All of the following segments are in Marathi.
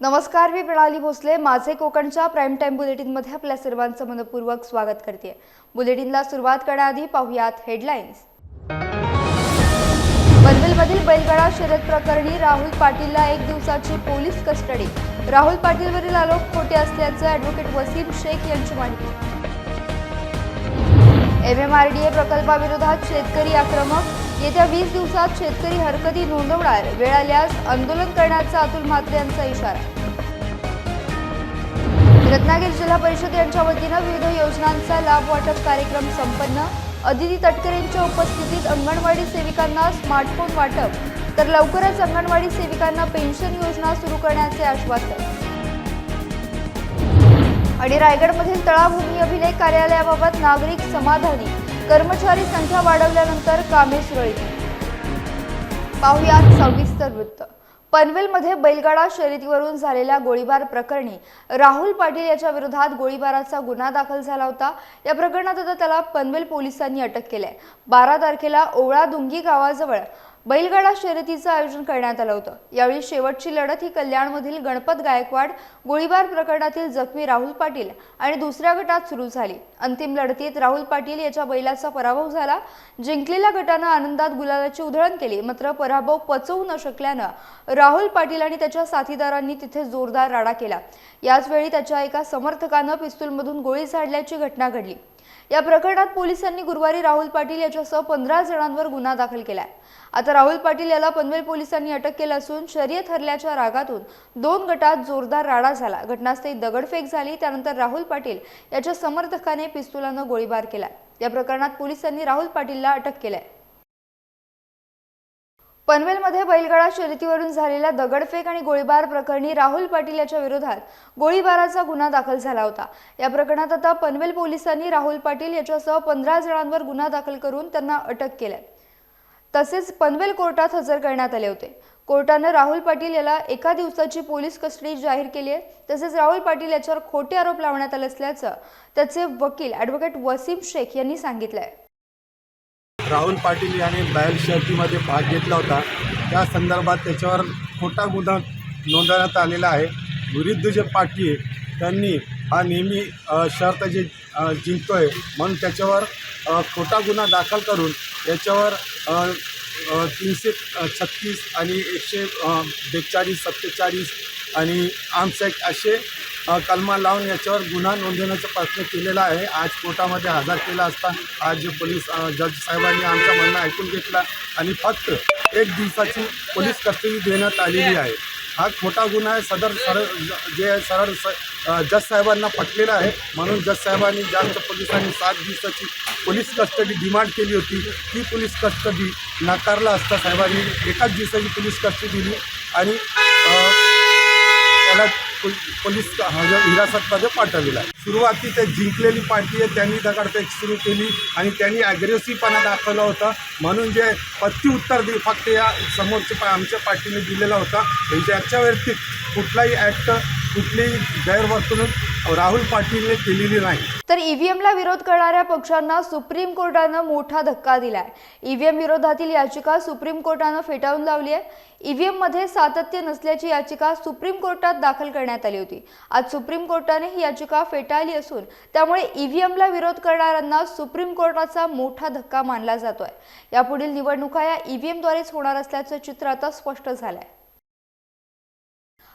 नमस्कार मी प्रणाली भोसले. माझे कोकणच्या प्राईम टाईम बुलेटिनमध्ये आपल्या सर्वांचं मनपूर्वक स्वागत करते. बुलेटिनला सुरुवात करण्याआधी पाहुयात हेडलाईन्स पनवेलमधील बैलगाडा शर्यत प्रकरणी राहुल पाटीलला एक दिवसाची पोलीस कस्टडी. राहुल पाटीलवरील आरोप खोटे असल्याचं ॲडव्होकेट वसीम शेख यांची माहिती एमएमआरडीए प्रकल्पाविरोधात शेतकरी आक्रमक येत्या वीस दिवसात शेतकरी हरकती नोंदवणार वेळ आल्यास आंदोलन करण्याचा अतुल म्हात्रे यांचा इशारा. रत्नागिरी जिल्हा परिषद यांच्या वतीनं विविध योजनांचा लाभ वाटप कार्यक्रम संपन्न. अदिती तटकरेंच्या उपस्थितीत अंगणवाडी सेविकांना स्मार्टफोन वाटप. तर लवकरच अंगणवाडी सेविकांना पेन्शन योजना सुरू करण्याचे आश्वासन. आणि रायगडमधील तळाभूमी अभिलेख कार्यालयाबाबत नागरिक समाधानी कर्मचारी संख्या वाढवल्यानंतर कामे सुरळीत पाहुयात सविस्तर वृत्त. पनवेलमध्ये बैलगाडा शर्यतीवरून झालेल्या गोळीबार प्रकरणी राहुल पाटील याच्या विरोधात गोळीबाराचा गुन्हा दाखल झाला होता. या प्रकरणात आता त्याला पनवेल पोलिसांनी अटक केली आहे. बारा तारखेला ओवळा दुंगी गावाजवळ बैलगाडा शर्यतीचं आयोजन करण्यात आलं होतं. यावेळी शेवटची लढत ही कल्याणमधील गणपत गायकवाड गोळीबार प्रकरणातील जखमी राहुल पाटील आणि दुसऱ्या गटात सुरू झाली. अंतिम लढतीत राहुल पाटील याच्या बैलाचा पराभव झाला. जिंकलेल्या गटानं आनंदात गुलालाची उधळण केली मात्र पराभव पचवू न शकल्यानं राहुल पाटील आणि त्याच्या साथीदारांनी तिथे जोरदार राडा केला. याचवेळी त्याच्या एका समर्थकानं पिस्तूलमधून गोळी झाडल्याची घटना घडली. या प्रकरणात पोलिसांनी गुरुवारी राहुल पाटील याच्यासह पंधरा जणांवर गुन्हा दाखल केलाय. आता राहुल पाटील याला पनवेल पोलिसांनी अटक केलं असून शर्यत हरल्याच्या रागातून दोन गटात जोरदार राडा झाला. घटनास्थळी दगडफेक झाली त्यानंतर राहुल पाटील याच्या समर्थकाने पिस्तुलानं गोळीबार केला. या प्रकरणात पोलिसांनी राहुल पाटीलला अटक केलाय. पनवेलमध्ये बैलगाडा शर्यतीवरून झालेल्या दगडफेक आणि गोळीबार प्रकरणी राहुल पाटील याच्या विरोधात गोळीबाराचा गुन्हा दाखल झाला होता. या प्रकरणात आता पनवेल पोलिसांनी राहुल पाटील याच्यासह पंधरा जणांवर गुन्हा दाखल करून त्यांना अटक केलाय. तसेच पनवेल कोर्टात हजर करण्यात आले होते. कोर्टानं राहुल पाटील याला एका दिवसाची पोलीस कस्टडी जाहीर केली आहे. तसेच राहुल पाटील याच्यावर खोटे आरोप लावण्यात आले असल्याचं त्याचे वकील ॲडव्होकेट वसीम शेख यांनी सांगितलं आहे राहुल पाटील याने बैल शर्तीमध्ये भाग घेतला होता. त्या संदर्भात त्याच्यावर खोटा गुन्हा नोंदवण्यात आलेला आहे. विरुद्ध जे पार्टी आहे त्यांनी हा नेहमी शर्त जे जिंकतो आहे म्हणून त्याच्यावर खोटा गुन्हा दाखल करून याच्यावर तीनशे छत्तीस आणि एकशे बेचाळीस सत्तेचाळीस आणि आमसेक असे कलमा लावून याच्यावर गुन्हा नोंदवण्याचा प्रयत्न केलेला आहे. आज कोर्टामध्ये हजर केला असता आज पोलीस जज साहेबांनी आमचं म्हणणं ऐकून घेतला आणि फक्त एक दिवसाची पोलीस कस्टडी देण्यात आलेली आहे. हा खोटा गुन्हा आहे सदर सरळ जे आहे सरळ स जज साहेबांना पटलेला आहे. म्हणून जज साहेबांनी जास्त पोलिसांनी सात दिवसाची पोलीस कस्टडी डिमांड केली होती. ती पोलीस कस्टडी नाकारला असता साहेबांनी एकाच दिवसाची पोलीस कस्टडी दिली आणि त्याला पोलीस हिरासतमध्ये पाठवलेला आहे. सुरुवाती ते जिंकलेली पार्टी आहे त्यांनी दगडफेक सुरू केली आणि त्यांनी ॲग्रेसिव्हपणा दाखवला होता. म्हणून जे प्रत्युत्तर दे फक्त या समोरच्या पा आमच्या पार्टीने दिलेला होता. म्हणजे याच्या व्यतिरिक्त कुठलाही ॲक्ट कुठलीही गैरवर्तणूक राहुल पाटीलने केलेली नाही. तर ईव्हीएमला विरोध करणाऱ्या पक्षांना सुप्रीम कोर्टानं मोठा धक्का दिलाय. ईव्हीएम विरोधातील याचिका सुप्रीम कोर्टानं फेटाळून लावली आहे. ईव्हीएममध्ये सातत्य नसल्याची याचिका सुप्रीम कोर्टात दाखल करण्यात आली होती. आज सुप्रीम कोर्टाने ही याचिका फेटाळली असून त्यामुळे ईव्हीएमला विरोध करणाऱ्यांना सुप्रीम कोर्टाचा मोठा धक्का मानला जातोय. यापुढील निवडणुका या ईव्हीएमद्वारेच होणार असल्याचं चित्र आता स्पष्ट झालंय.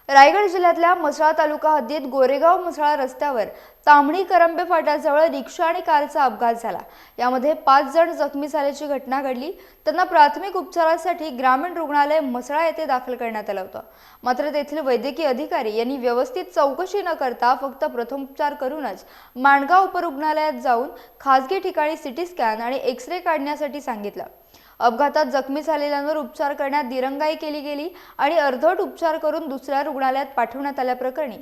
रायगड जिल्ह्यातल्या मसळा तालुका हद्दीत गोरेगाव मसळा रस्त्यावर तांबडी करंबे फाट्याजवळ रिक्षा आणि कारचा अपघात झाला. यामध्ये पाच जण जखमी झाल्याची घटना घडली. त्यांना प्राथमिक उपचारासाठी ग्रामीण रुग्णालय मसळा येथे दाखल करण्यात आलं होतं. मात्र तेथील वैद्यकीय अधिकारी यांनी व्यवस्थित चौकशी न करता फक्त प्रथमोपचार करूनच माणगाव उपरुग्णालयात जाऊन खासगी ठिकाणी सिटी स्कॅन आणि एक्स रे काढण्यासाठी सांगितलं. अपघातात जखमी झालेल्यांवर उपचार करण्यात दिरंगाई केली गेली आणि अर्धवट उपचार करून दुसऱ्या रुग्णालयात पाठवण्यात आल्याप्रकरणी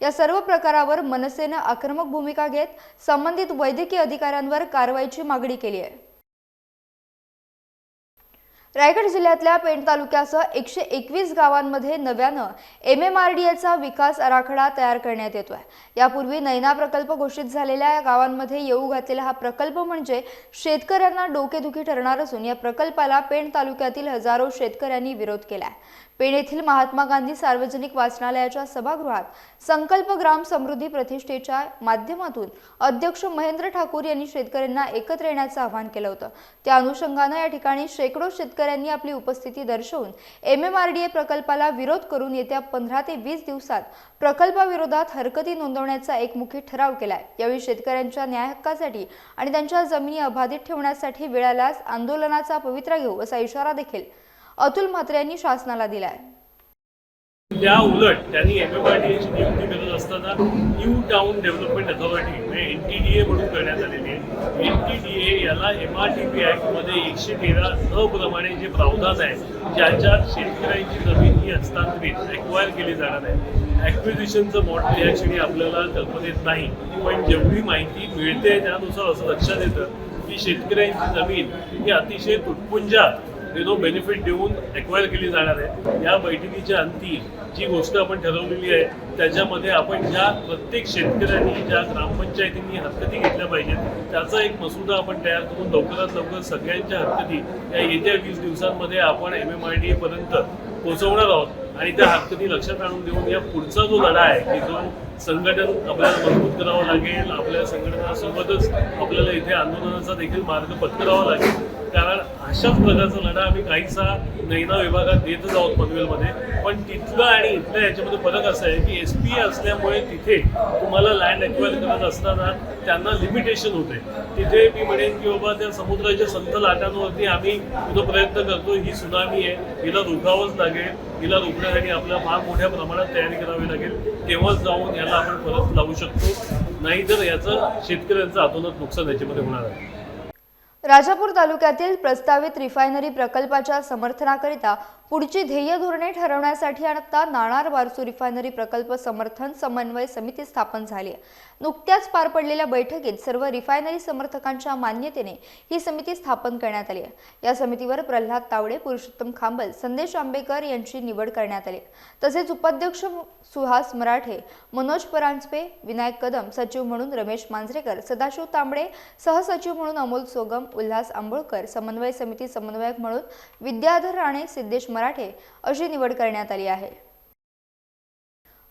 या सर्व प्रकारावर मनसेनं आक्रमक भूमिका घेत संबंधित वैद्यकीय अधिकाऱ्यांवर कारवाईची मागणी केली आहे. रायगड जिल्ह्यातल्या पेण तालुक्यासह एकशे एकवीस गावांमध्ये नव्यानं एम एम आर डी एचा विकास आराखडा तयार करण्यात येतोय. यापूर्वी नैना प्रकल्प घोषित झालेल्या या गावांमध्ये येऊ घातलेला हा प्रकल्प म्हणजे शेतकऱ्यांना डोकेदुखी ठरणार असून या प्रकल्पाला पेण तालुक्यातील हजारो शेतकऱ्यांनी विरोध केला आहे पेण येथील महात्मा गांधी सार्वजनिक वाचनालयाच्या सभागृहात संकल्प ग्राम समृद्धी प्रतिष्ठेच्या माध्यमातून अध्यक्ष महेंद्र ठाकूर यांनी शेतकऱ्यांना एकत्र येण्याचं आवाहन केलं होतं. त्या अनुषंगानं या ठिकाणी शेकडो शेतकऱ्यांनी आपली उपस्थिती दर्शवून M M R D A प्रकल्पाला विरोध करून येत्या पंधरा ते वीस दिवसात प्रकल्पाविरोधात हरकती नोंदवण्याचा एकमुखी ठराव केलाय. यावेळी शेतकऱ्यांच्या न्याय हक्कासाठी आणि त्यांच्या जमिनी अबाधित ठेवण्यासाठी वेळ आल्यास आंदोलनाचा पवित्रा घेऊ असा इशारा देखील अतुल म्हात्रे यांनी शासनाला दिलाय. त्या उलट त्यांनी एम एफ आर डी एची नियुक्ती करत असताना न्यू टाउन डेव्हलपमेंट अथॉरिटी म्हणजे एन टी डी ए म्हणून करण्यात आलेली आहे. एन टी डी ए याला एम आर टी पी ॲक्टमध्ये एकशे तेरा अ प्रमाणे जे प्रावधान आहे ज्याच्यात शेतकऱ्यांची जमीन ही हस्तांतरित एक्वायर केली जाणार आहे. ॲक्विजिशनचं मॉडेल या क्षणी आपल्याला कल्पनेत नाही पण जेवढी माहिती मिळते त्यानुसार असं लक्षात येतं की शेतकऱ्यांची जमीन ही अतिशय तुटपुंजात यु नो बेनिफिट देऊन एक्वायर केली जाणार आहे. या बैठकीच्या अंती जी गोष्ट आपण ठरवलेली आहे त्याच्यामध्ये आपण ज्या प्रत्येक शेतकऱ्यांनी ज्या ग्रामपंचायतींनी हरकती घेतल्या पाहिजेत त्याचा एक मसुदा आपण तयार करून लवकरात लवकर सगळ्यांच्या हरकती या येत्या वीस दिवसांमध्ये आपण एम एम आय डी एपर्यंत पोहोचवणार आहोत. आणि त्या हरकती लक्षात आणून देऊन या पुढचा जो लढा आहे की जो संघटन आपल्याला मजबूत करावं लागेल आपल्या संघटनासोबतच आपल्याला इथे आंदोलनाचा देखील मार्ग पत्करावा लागेल. कारण अशाच प्रकारचा लढा आम्ही काहीसा नैना विभागात देतच आहोत पनवेलमध्ये. पण तिथलं आणि इथल्या याच्यामध्ये फरक असा आहे की एस पी असल्यामुळे तिथे तुम्हाला लँड एक्वायर करत असताना त्यांना लिमिटेशन होते. तिथे मी म्हणेन की बाबा त्या समुद्राच्या संत लाटांवरती आम्ही जो प्रयत्न करतो. ही सुनामी आहे. हिला रोखावंच लागेल. हिला रोखण्यासाठी आपल्याला फार मोठ्या प्रमाणात तयारी करावी लागेल. तेव्हाच जाऊन याला आपण परत लावू शकतो. नाही तर याचं शेतकऱ्यांचं आतोनात नुकसान याच्यामध्ये होणार आहे. राजापूर तालुक्यातील प्रस्तावित रिफायनरी प्रकल्पाच्या समर्थनाकरिता पुढची ध्येय धोरणे ठरवण्यासाठी आता नाणार बारसू रिफायनरी प्रकल्प समर्थन समन्वय समिती स्थापन झाली नुकत्याच पार पडलेल्या बैठकीत सर्व रिफायनरी समर्थकांच्या मान्यतेने ही समिती स्थापन करण्यात आली या समितीवर प्रल्हाद तावडे पुरुषोत्तम खांबल संदेश आंबेकर यांची निवड करण्यात आली तसेच उपाध्यक्ष सुहास मराठे मनोज परांजपे विनायक कदम सचिव म्हणून रमेश मांजरेकर सदाशिव तांबडे सहसचिव म्हणून अमोल सोगम उल्हास आंबोळकर समन्वय समिती समन्वयक म्हणून विद्याधर राणे सिद्धेश मराठे अशी निवड करण्यात आली आहे.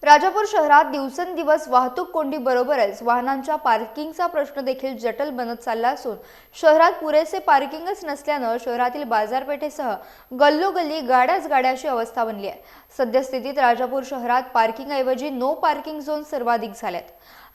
राजापूर शहरात दिवसेंदिवस वाहतूक कोंडी बरोबरच वाहनांच्या पार्किंगचा प्रश्न देखील जटल बनत चालला असून शहरात पुरेसे पार्किंगच नसल्यानं शहरातील बाजारपेठेसह गल्लोगल्ली गाड्याच गाड्याची अवस्था बनली आहे. सद्यस्थितीत राजापूर शहरात पार्किंगऐवजी नो पार्किंग झोन सर्वाधिक झाल्यात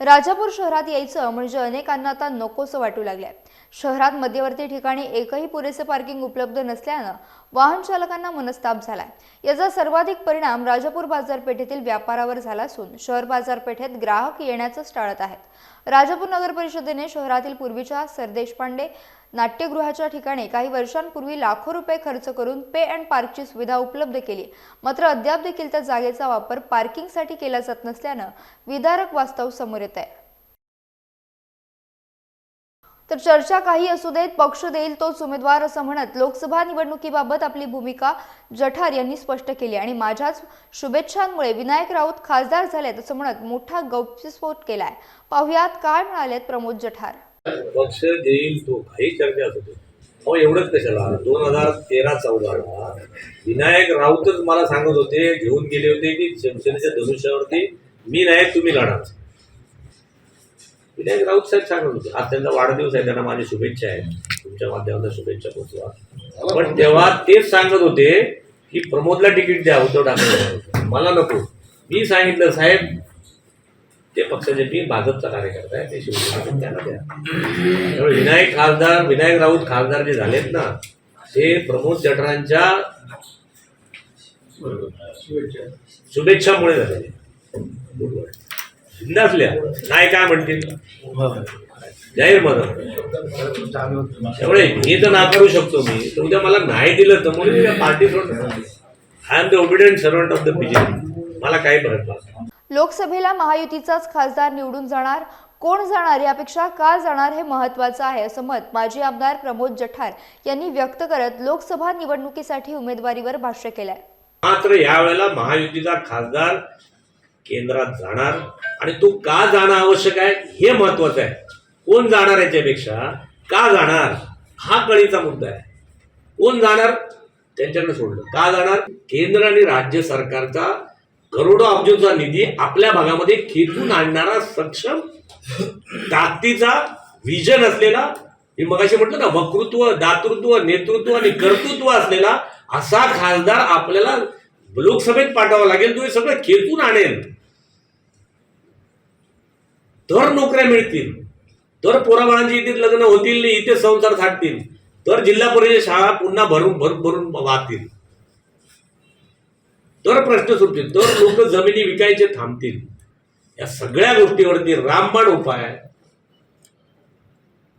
राजापूर शहरात यायचं म्हणजे अनेकांना आता नकोसं वाटू लागलंय. शहरात मध्यवर्ती ठिकाणी एकही पुरेसं पार्किंग उपलब्ध नसल्यानं वाहन चालकांना मनस्ताप झालाय. याचा सर्वाधिक परिणाम राजापूर बाजारपेठेतील व्यापारावर झाला असून शहर बाजारपेठेत ग्राहक येण्याचंच टाळत आहेत. राजापूर नगर परिषदेने शहरातील पूर्वीच्या सरदेशपांडे नाट्यगृहाच्या ठिकाणी काही वर्षांपूर्वी लाखो रुपये खर्च करून पे अँड पार्कची सुविधा उपलब्ध केली. मात्र अद्याप देखील त्या जागेचा वापर पार्किंगसाठी केला जात नसल्यानं विदारक वास्तव समोर येत आहे. तर चर्चा काही असू देत पक्ष देईल तोच उमेदवार असं म्हणत लोकसभा निवडणुकीबाबत आपली भूमिका जठार यांनी स्पष्ट केली आणि माझ्याच शुभेच्छांमुळे विनायक राऊत खासदार झालेत असं म्हणत मोठा गौप्यस्फोट केलाय. पाहुयात काय म्हणालेत प्रमोद जठार. पक्ष देईल तो काही चर्चा होते दे. अहो एवढंच कशाला? दोन हजार तेरा चौदाला विनायक राऊतच मला सांगत होते घेऊन गेले होते की शिवसेनेच्या धनुष्यावरती मी नाही तुम्ही लढाच विनायक राऊत साहेब सांगत होते. आज त्यांचा वाढदिवस आहे त्यांना माझी शुभेच्छा आहे. तुमच्या माध्यमातून शुभेच्छा पोचवा पण तेव्हा तेच सांगत होते की प्रमोदला तिकीट द्या उद्धव ठाकरे. मला नको. मी सांगितलं साहेब ते पक्षाचे मी भाजपचा कार्यकर्ता आहे ते शिवसेनेचे त्यांना द्या. त्यामुळे विनायक खासदार विनायक राऊत खासदार जे झालेत ना ते प्रमोद जठरांच्या शुभेच्छामुळे झालेले बिंदासल्या नाही काय म्हणतील? जाहीर मदत त्यामुळे मी तर नाकारू शकतो मी तर उद्या मला नाही दिलं तर म्हणून पार्टी सोडणार I am the obedient servant of the BJP मला काही फरक नाही. लोकसभेला महायुतीचाच खासदार निवडून जाणार. कोण जाणार यापेक्षा का जाणार हे महत्वाचं आहे असं मत माजी आमदार प्रमोद जठार यांनी व्यक्त करत लोकसभा निवडणुकीसाठी उमेदवारीवर भाष्य केलंय. मात्र यावेळेला महायुतीचा खासदार केंद्रात जाणार आणि तो का जाणं आवश्यक आहे हे महत्वाचं आहे. कोण जाणार याच्यापेक्षा का जाणार हा कळीचा मुद्दा आहे. कोण जाणार? त्यांच्याकडे सोडलं. का जाणार? केंद्र आणि राज्य सरकारचा करोडो अब्जोचा निधी आपल्या भागामध्ये खेचून आणणारा सक्षम ताकदीचा विजन असलेला मी मगाशी म्हटलं ना वक्तृत्व दातृत्व नेतृत्व आणि कर्तृत्व असलेला असा खासदार आपल्याला लोकसभेत पाठवावा लागेल तो हे सगळं खेचून आणेल. तर नोकऱ्या मिळतील तर पोराबाळांची इथे लग्न होतील इथे संसार थाटतील तर जिल्हा परिषद शाळा पुन्हा भरून भरून भरून वाहतील. तर प्रश्न सुटतील तर लोक जमिनी विकायचे थांबतील. या सगळ्या गोष्टीवरती रामबाण उपाय आहे.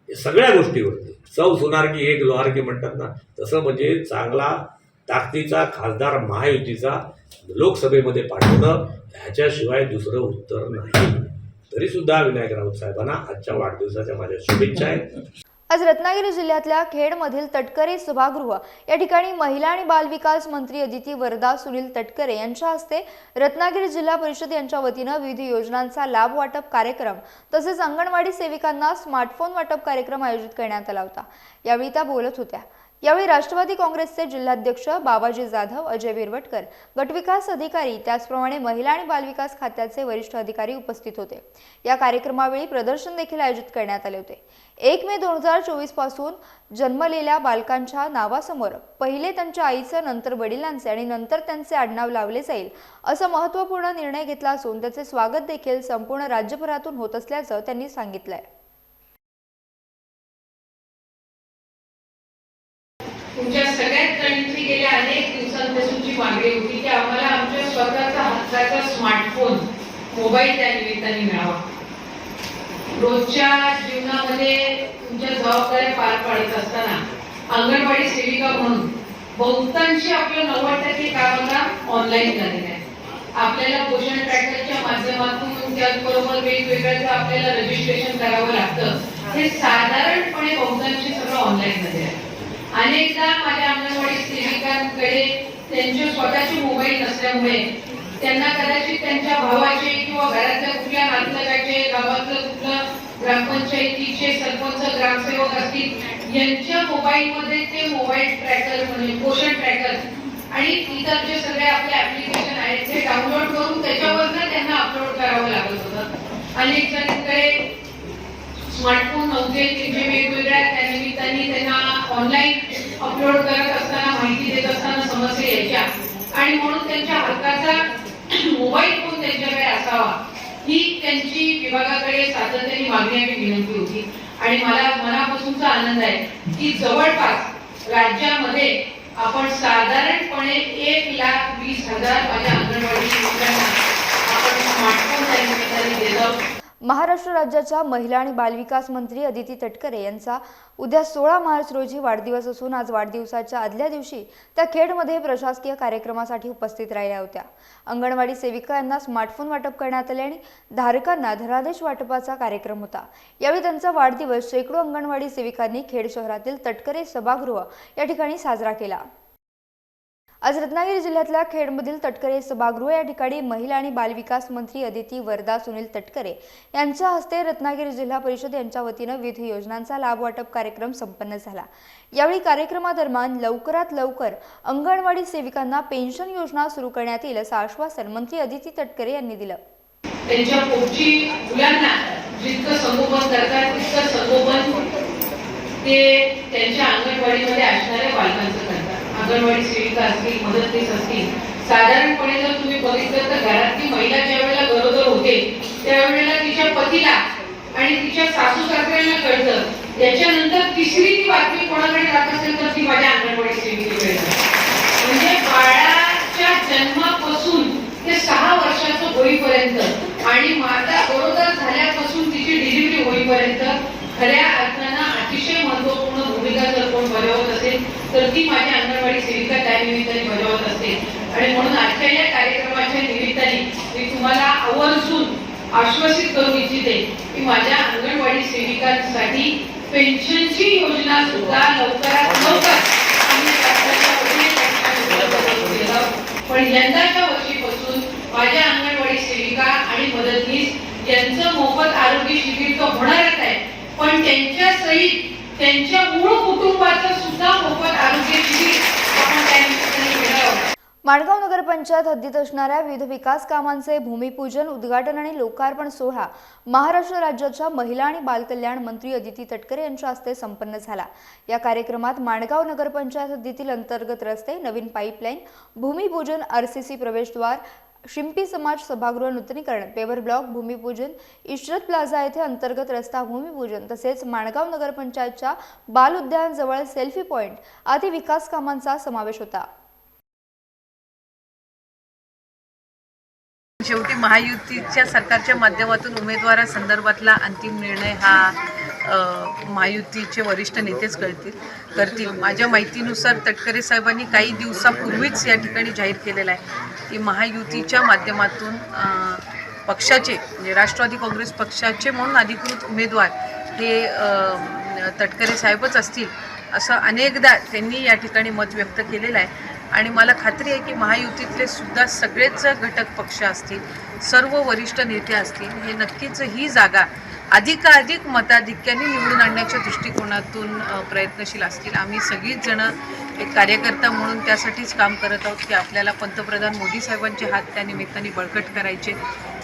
या सगळ्या गोष्टीवरती. चव सुनार की एक लोहार की म्हणतात ना तसं म्हणजे चांगला ताकदीचा खासदार महायुतीचा लोकसभेमध्ये पाठवणं ह्याच्याशिवाय दुसरं उत्तर नाही. तरीसुद्धा विनायक राऊत साहेबांना आजच्या वाढदिवसाच्या माझ्या शुभेच्छा आहेत. आज रत्नागिरी जिल्ह्यातल्या खेडमधील तटकरे सभागृह या ठिकाणी महिला आणि बालविकास मंत्री अदिती वरदा सुनील तटकरे यांच्या हस्ते रत्नागिरी जिल्हा परिषद यांच्या वतीनं विविध योजनांचा लाभ वाटप कार्यक्रम तसेच अंगणवाडी सेविकांना स्मार्टफोन वाटप कार्यक्रम आयोजित करण्यात आला होता. यावेळी त्या बोलत होत्या. यावेळी राष्ट्रवादी काँग्रेसचे जिल्हाध्यक्ष बाबाजी जाधव अजय विरवटकर गटविकास अधिकारी त्याचप्रमाणे महिला आणि बालविकास खात्याचे वरिष्ठ अधिकारी उपस्थित होते. या कार्यक्रमावेळी प्रदर्शन देखील आयोजित करण्यात आले होते. एक मे दोन हजार चोवीसपासून जन्मलेल्या बालकांच्या नावासमोर पहिले त्यांच्या आईचं नंतर वडिलांचे आणि नंतर त्यांचे आडनाव लावले जाईल असं महत्त्वपूर्ण निर्णय घेतला असून त्याचे स्वागत देखील संपूर्ण राज्यभरातून होत असल्याचं त्यांनी सांगितलंय तुमच्या सगळ्याच जणांची गेल्या अनेक दिवसांपासूनची मागणी होती की आम्हाला आमच्या स्वतःचा हाताचा स्मार्टफोन मोबाईल त्या निमित्ताने मिळावा रोजच्या जीवनामध्ये तुमच्या जबाबदाऱ्या पार पाडत असताना अंगणवाडी सेविका म्हणून बहुतांशी आपलं नव्वद टक्के काम आता ऑनलाईन झालेलं आहे. आपल्याला पोषण ट्रॅकरच्या माध्यमातून त्याचबरोबर वेगवेगळ्याचं आपल्याला रजिस्ट्रेशन करावं लागतं हे साधारणपणे बहुतांशी सगळं ऑनलाईन मध्ये आहे. अनेकदा माझ्या अंगणवाडी सेविकांकडे त्यांचे स्वतःचे मोबाईल नसल्यामुळे त्यांना कदाचित त्यांच्या भावाचे किंवा घरातल्या कुठल्या नातलगाचे गावातलं कुठलं ग्रामपंचायतीचे सरपंच ग्रामसेवक असतील यांच्या मोबाईलमध्ये ते मोबाईल ट्रॅकर म्हणजे पोषण ट्रॅकर आणि इतर जे सगळे आपले ऍप्लिकेशन आहेत ते डाउनलोड करून त्याच्यावरनं त्यांना अपलोड करावं लागत होतं. अनेक जणांकडे स्मार्टफोन नव्हते त्यांचे वेगवेगळ्या त्यानिमित्ताने त्यांना ऑनलाईन अपलोड करत असताना माहिती देत असताना समस्या यायच्या. आणि म्हणून त्यांच्या हक्काचा मोबाईल फोन त्यांच्याकडे असावा. ही त्यांची विभाग मागणी आणि विनंती होती. आणि मला मनापासूनचा आनंद आहे की जवळपास राज्यामध्ये आपण साधारणपणे एक लाख वीस हजार माझ्या अंगणवाडी आपण स्मार्टफोन त्या निमित्ताने देत आहोत. महाराष्ट्र राज्याच्या महिला आणि बालविकास मंत्री अदिती तटकरे यांचा उद्या सोळा मार्च रोजी वाढदिवस असून आज वाढदिवसाच्या आदल्या दिवशी त्या खेडमध्ये प्रशासकीय कार्यक्रमासाठी उपस्थित राहिल्या होत्या. अंगणवाडी सेविका यांना स्मार्टफोन वाटप करण्यात आले आणि धारकांना धनादेश वाटपाचा कार्यक्रम होता. यावेळी त्यांचा वाढदिवस शेकडो अंगणवाडी सेविकांनी खेड शहरातील तटकरे सभागृह या ठिकाणी साजरा केला. आज रत्नागिरी जिल्ह्यातल्या खेडमधील तटकरे सभागृह या ठिकाणी महिला आणि बालविकास मंत्री अदिती वरदा सुनील तटकरे यांच्या हस्ते रत्नागिरी जिल्हा परिषद यांच्या वतीनं विविध योजनांचा लाभ वाटप कार्यक्रम संपन्न झाला. यावेळी कार्यक्रमादरम्यान लवकरात लवकर अंगणवाडी सेविकांना पेन्शन योजना सुरू करण्यात येईल असं आश्वासन मंत्री अदिती तटकरे यांनी दिलं. त्यांच्या पोटची मुलांना जितकं संगोपन करतात तितकं संगोपन ते त्यांच्या अंगणवाडीमध्ये असणाऱ्या बालकांचं अंगणवाडी सेविका असतील मदतनीस असतील साधारणपणे जर तुम्ही बघितलं तर घरातली महिला ज्या वेळेला गरोदर होते त्यावेळेला तिच्या पतीला आणि तिच्या सासू सासऱ्यांना कळतं. त्याच्यानंतर तिसरी ती बातमी कोणाकडे जात असेल तर ती माझ्या अंगणवाडी सेविकेकडे म्हणजे बाळाच्या जन्मापासून ते सहा वर्षाचं होईपर्यंत आणि माता गरोदर झाल्यापासून तिची डिलिव्हरी होईपर्यंत खऱ्या अर्थानं अतिशय महत्त्वपूर्ण भूमिका जर कोण बजावत असेल तर ती माझ्या निमित्ताने बजावत असते. आणि म्हणून आजच्या या कार्यक्रमाच्या निमित्ताने मी तुम्हाला आवर्जून आश्वासित करू इच्छिते की माझ्या अंगणवाडी सेविकांसाठी पेन्शनची योजना सुद्धा लवकरात लवकर पण यंदाच्या वर्षीपासून माझ्या अंगणवाडी सेविका आणि मदतनीस यांचं मोफत आरोग्य शिबिर तर होणारच आहे. पण त्यांच्या सहित त्यांच्या मूळ कुटुंबाचं सुद्धा मोफत आरोग्य शिबिर आपण त्या निमित्ताने घेणार आहोत माणगाव नगरपंचायत हद्दीत असणाऱ्या विविध विकास कामांचे भूमिपूजन उद्घाटन आणि लोकार्पण सोहळा महाराष्ट्र राज्याच्या महिला आणि बालकल्याण मंत्री अदिती तटकरे यांच्या हस्ते संपन्न झाला. या कार्यक्रमात माणगाव नगरपंचायत हद्दीतील अंतर्गत रस्ते नवीन पाईपलाईन भूमिपूजन आरसीसी प्रवेशद्वार शिंपी समाज सभागृह नूतनीकरण पेवर ब्लॉक भूमिपूजन इशरत प्लाझा येथे अंतर्गत रस्ता भूमिपूजन तसेच माणगाव नगरपंचायतच्या बाल उद्यानजवळ सेल्फी पॉईंट आदी विकास कामांचा समावेश होता. शेवटी महायुतीच्या सरकारच्या माध्यमातून उमेदवारासंदर्भातला अंतिम निर्णय हा महायुतीचे वरिष्ठ नेतेच कळतील करतील. माझ्या माहितीनुसार तटकरे साहेबांनी काही दिवसापूर्वीच या ठिकाणी जाहीर केलेलं आहे की महायुतीच्या माध्यमातून पक्षाचे म्हणजे राष्ट्रवादी काँग्रेस पक्षाचे म्हणून अधिकृत उमेदवार हे तटकरे साहेबच असतील असं अनेकदा त्यांनी या ठिकाणी मत व्यक्त केलेलं आहे. आणि मला खात्री आहे की महायुतीतले सुद्धा सगळेच घटक पक्ष असतील सर्व वरिष्ठ नेते असतील हे नक्कीच ही जागा अधिकाधिक मताधिक्याने निवडून आणण्याच्या दृष्टिकोनातून प्रयत्नशील असतील आम्ही सगळीच जण एक कार्यकर्ता म्हणून त्यासाठीच काम करत आहोत की आपल्याला पंतप्रधान मोदी साहेबांचे हात त्या निमित्ताने बळकट करायचे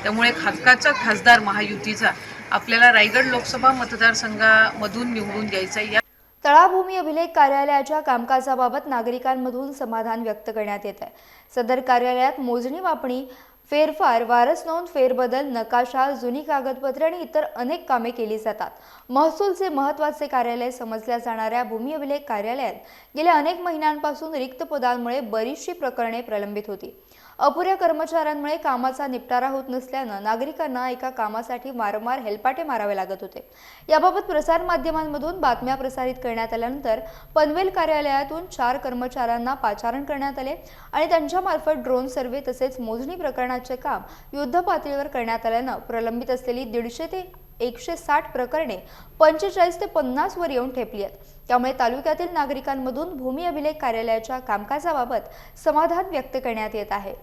त्यामुळे एक हक्काचा खासदार महायुतीचा आपल्याला रायगड लोकसभा मतदारसंघामधून निवडून द्यायचा आहे. या तळाभूमी अभिलेख कार्यालयाच्या कामकाजाबाबत नागरिकांमधून समाधान व्यक्त करण्यात येत आहे. सदर कार्यालयात मोजणी मापणी फेरफार वारस नोंद फेरबदल नकाशा जुनी कागदपत्रे आणि इतर अनेक कामे केली जातात. महसूलचे महत्त्वाचे कार्यालय समजल्या जाणाऱ्या भूमी अभिलेख कार्यालयात गेल्या अनेक महिन्यांपासून रिक्त पदांमुळे बरीचशी प्रकरणे प्रलंबित होती. अपुऱ्या कर्मचाऱ्यांमुळे कामाचा निपटारा होत नसल्यानं नागरिकांना एका कामासाठी वारंवार हेलपाटे मारावे लागत होते. याबाबत प्रसारमाध्यमांमधून बातम्या प्रसारित करण्यात आल्यानंतर पनवेल कार्यालयातून चार कर्मचाऱ्यांना पाचारण करण्यात आले आणि त्यांच्यामार्फत ड्रोन सर्व्हे तसेच मोजणी प्रकरणाचे काम युद्ध पातळीवर करण्यात आल्यानं प्रलंबित असलेली दीडशे ते एकशे साठ प्रकरणे पंचेचाळीस ते पन्नास वर येऊन ठेपली आहेत. त्यामुळे तालुक्यातील नागरिकांमधून भूमी अभिलेख कार्यालयाच्या कामकाजाबाबत समाधान व्यक्त करण्यात येत आहे.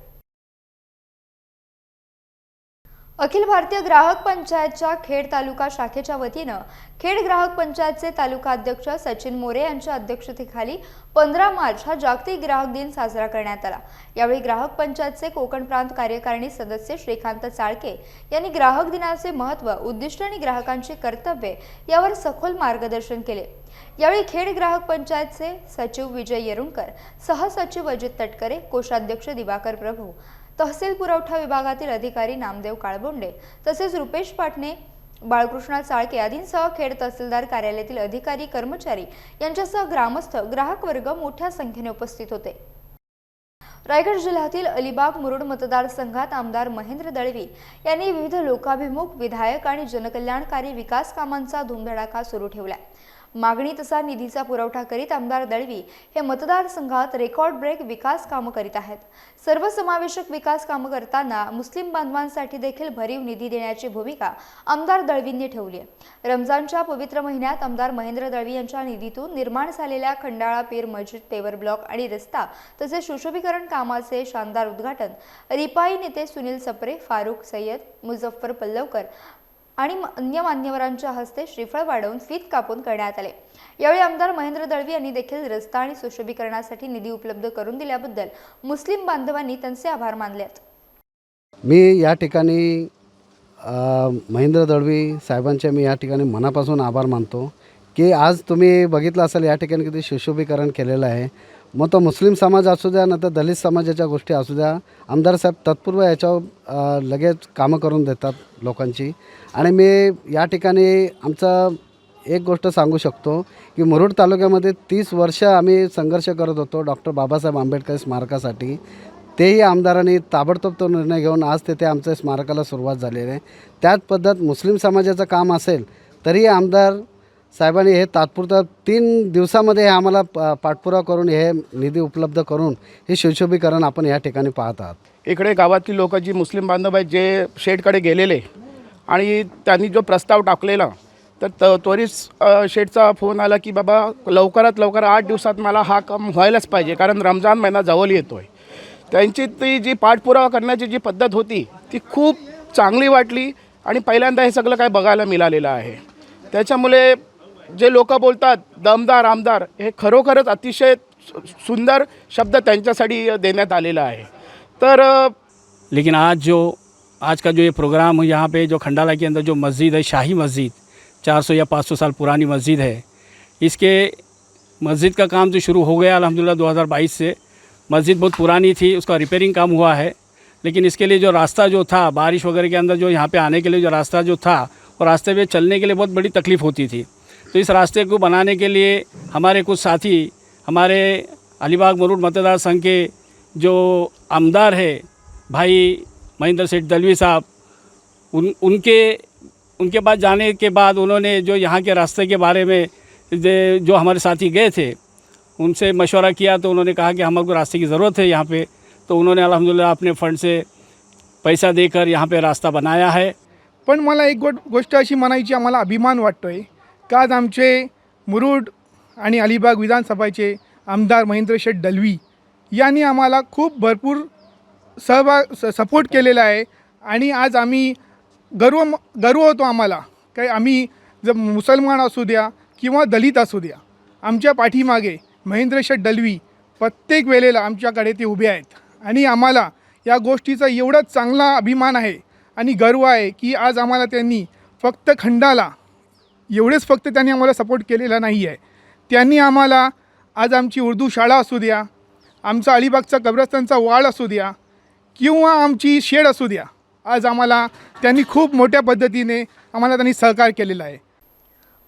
अखिल भारतीय ग्राहक पंचायतच्या खेड तालुका शाखेच्या वतीनं खेड ग्राहक पंचायतचे तालुका अध्यक्ष सचिन मोरे यांच्या अध्यक्षतेखाली पंधरा मार्च हा जागतिक ग्राहक दिन साजरा करण्यात आला. यावेळी ग्राहक पंचायतचे कोकण प्रांत कार्यकारिणी सदस्य श्रीकांत चाळके यांनी ग्राहक दिनाचे महत्त्व उद्दिष्ट आणि ग्राहकांची कर्तव्ये यावर सखोल मार्गदर्शन केले. यावेळी खेड ग्राहक पंचायतचे सचिव विजय येरुणकर सहसचिव अजित तटकरे कोषाध्यक्ष दिवाकर प्रभू तहसील पुरवठा विभागातील अधिकारी नामदेव काळबोंडे तसेच रुपेश पाटणे बाळकृष्ण चाळके आदींसह खेड तहसीलदार कार्यालयातील अधिकारी कर्मचारी यांच्यासह ग्रामस्थ ग्राहक वर्ग मोठ्या संख्येने उपस्थित होते. रायगड जिल्ह्यातील अलिबाग मुरुड मतदारसंघात आमदार महेंद्र दळवी यांनी विविध लोकाभिमुख विधायक आणि जनकल्याणकारी विकास कामांचा धुमधडाका सुरू ठेवलाय मागणी तसा निधीचा पुरवठा करीत आमदार दळवी हे मतदारसंघात रेकॉर्ड ब्रेक विकास कामं करीत आहेत. सर्वसमावेशक विकास कामं करताना मुस्लिम बांधवांसाठी देखील भरीव निधी देण्याची भूमिका आमदार दळवींनी ठेवली आहे. रमजानच्या पवित्र महिन्यात आमदार महेंद्र दळवी यांच्या निधीतून निर्माण झालेल्या खंडाळा पीर मस्जिद पेवर ब्लॉक आणि रस्ता तसेच सुशोभीकरण कामाचे शानदार उद्घाटन रिपाई नेते सुनील सप्रे फारुख सय्यद मुझफ्फर पल्लवकर आणि म- अन्य मान्यवरांच्या हस्ते श्रीफळ वाढवून फीत कापून करण्यात आले. यावेळी आमदार महेंद्र दळवी यांनी देखील रस्ता आणि सुशोभीकरणासाठी निधी उपलब्ध करून दिल्याबद्दल मुस्लिम बांधवांनी त्यांचे आभार मानले आहेत मी या ठिकाणी महेंद्र दळवी साहेबांचे मी या ठिकाणी मनापासून आभार मानतो की आज तुम्ही बघितलं असाल या ठिकाणी किती सुशोभीकरण केलेलं आहे. मग तो मुस्लिम समाज असू द्या ना तर दलित समाजाच्या गोष्टी असू द्या आमदार साहेब तत्पूर्व याच्यावर लगेच कामं करून देतात लोकांची. आणि मी या ठिकाणी आमचा एक गोष्ट सांगू शकतो की मुरुड तालुक्यामध्ये तीस वर्ष आम्ही संघर्ष करत होतो डॉक्टर बाबासाहेब आंबेडकर स्मारकासाठी. तेही आमदारांनी ताबडतोब तो निर्णय घेऊन आज तेथे आमच्या स्मारकाला सुरुवात झालेली आहे. त्याच पद्धत मुस्लिम समाजाचं काम असेल तरी आमदार साहेबांनी हे तात्पुरतं तीन दिवसामध्ये हे आम्हाला प पाठपुरावा करून हे निधी उपलब्ध करून हे सुशोभीकरण आपण या ठिकाणी पाहत आहात. इकडे गावातली लोक जी मुस्लिम बांधव आहेत जे शेडकडे गेलेले आणि त्यांनी जो प्रस्ताव टाकलेला तर त त्वरित शेठचा फोन आला की बाबा लवकरात लवकर आठ दिवसात मला हा काम व्हायलाच पाहिजे कारण रमजान महिना जवळ येतो आहे त्यांची ती जी पाठपुरावा करण्याची जी पद्धत होती ती खूप चांगली वाटली आणि पहिल्यांदा हे सगळं काय बघायला मिळालेलं आहे. त्याच्यामुळे जे लोक बोलतात, दमदार, आमदार, हे खरोखरच अतिशय सुंदर शब्द त्यांच्यासाठी देण्यात आलेला आहे. तर लेकिन आज जो, आज का जो ये प्रोग्राम है, यहाँ पे जो खंडाला के अंदर जो मस्जिद है, शाही मस्जिद 400 या 500 साल पुरानी मस्जिद है, इसके मस्जिद का काम तो शुरू हो गया अल्हम्दुलिल्लाह 2022 से। मस्जिद बहुत पुरानी थी, उसका रिपेयरिंग काम हुआ है, लेकिन इसके लिए जो रास्ता जो था, बारिश वगैरह के अंदर जो यहाँ पे आने के लिए जो रास्ता जो था, वो रास्ते पे चलने के लिए बहुत बड़ी तकलीफ़ होती थी। तो इस रास्ते को बनाने के लिए हमारे कुछ साथी, हमारे अलीबाग मरूड मतदार संघ के जो आमदार है, भाई महेंद्र सेठ दलवी साहब, उन, उनके उनके पास जाने के बाद उन्होंने जो यहाँ के रास्ते के बारे में जो हमारे साथी गए थे, उनसे मशवरा किया तो उन्होंने कहा कि हमको रास्ते की ज़रूरत है यहाँ पे। तो उन्होंने अलहमदिल्ला अपने फ़ंड से पैसा देकर यहाँ पे रास्ता बनाया है। पण मला एक गो गोष्ट अशी म्हणायची, आम्हाला अभिमान वाटतो आहे का आज आमचे मुरुड आणि अलिबाग विधानसभाचे आमदार महेंद्र शेठ दलवी यांनी आम्हाला खूप भरपूर सहभाग स सपोर्ट केलेला आहे. आणि आज आम्ही गर्व गर्व होतो आम्हाला. काही आम्ही जर मुसलमान असू द्या किंवा दलित असू द्या आमच्या पाठीमागे महेंद्र शेठ दलवी प्रत्येक वेळेला आमच्याकडे ते उभे आहेत. आणि आम्हाला या गोष्टीचा एवढा चांगला अभिमान आहे आणि गर्व आहे की आज आम्हाला त्यांनी फक्त खंडाला एवढेच फक्त त्यांनी आम्हाला सपोर्ट केलेला नाही आहे त्यांनी आम्हाला आज आमची उर्दू शाळा असू द्या आमचा अलिबागचा कब्रस्तानचा वाळ असू द्या किंवा आमची शेड असू द्या आज आम्हाला त्यांनी खूप मोठ्या पद्धतीने आम्हाला त्यांनी सहकार केलेला आहे.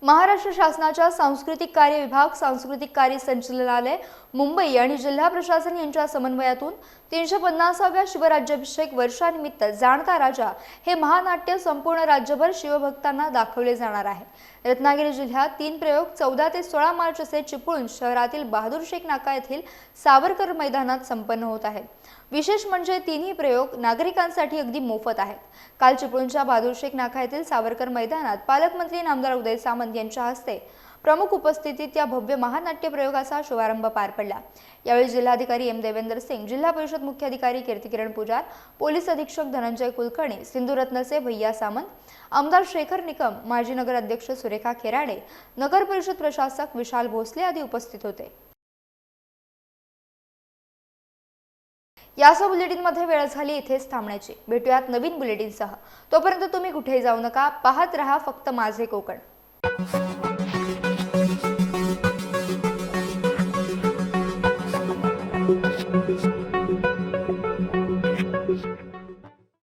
महाराष्ट्र शासनाच्या सांस्कृतिक कार्य विभाग सांस्कृतिक कार्य संचालनालय मुंबई आणि जिल्हा प्रशासन यांच्या समन्वयातून तीनशे पन्नासाव्या शिवराज्याभिषेक वर्षानिमित्त जाणता राजा हे महानाट्य संपूर्ण राज्यभर शिवभक्तांना दाखवले जाणार आहे. रत्नागिरी जिल्ह्यात तीन प्रयोग चौदा ते सोळा मार्च असे चिपळूण शहरातील बहादूर शेख नाका येथील सावरकर मैदानात संपन्न होत आहे. विशेष म्हणजे तिन्ही प्रयोग नागरिकांसाठी अगदी मोफत आहेत. काल चिपळूणच्या बहादूर शेख नाका येथील सावरकर मैदानात पालकमंत्री नामदार उदय सामंत यांच्या हस्ते प्रमुख उपस्थितीत या भव्य महानाट्य प्रयोगाचा शुभारंभ पार पडला. यावेळी जिल्हाधिकारी एम देवेंद्र सिंग जिल्हा परिषद मुख्याधिकारी कीर्तिकिरण पुजार पोलीस अधीक्षक धनंजय कुलकर्णी सिंधुरत्नचे भैया सामंत आमदार शेखर निकम माजी नगर अध्यक्ष सुरेखा खेराडे नगर परिषद प्रशासक विशाल भोसले आदी उपस्थित होते. यासह बुलेटिनमध्ये वेळ झाली इथेच थांबण्याची. भेटूयात नवीन बुलेटिनसह. तोपर्यंत तुम्ही कुठेही जाऊ नका. पाहत रहा फक्त माझे कोकण.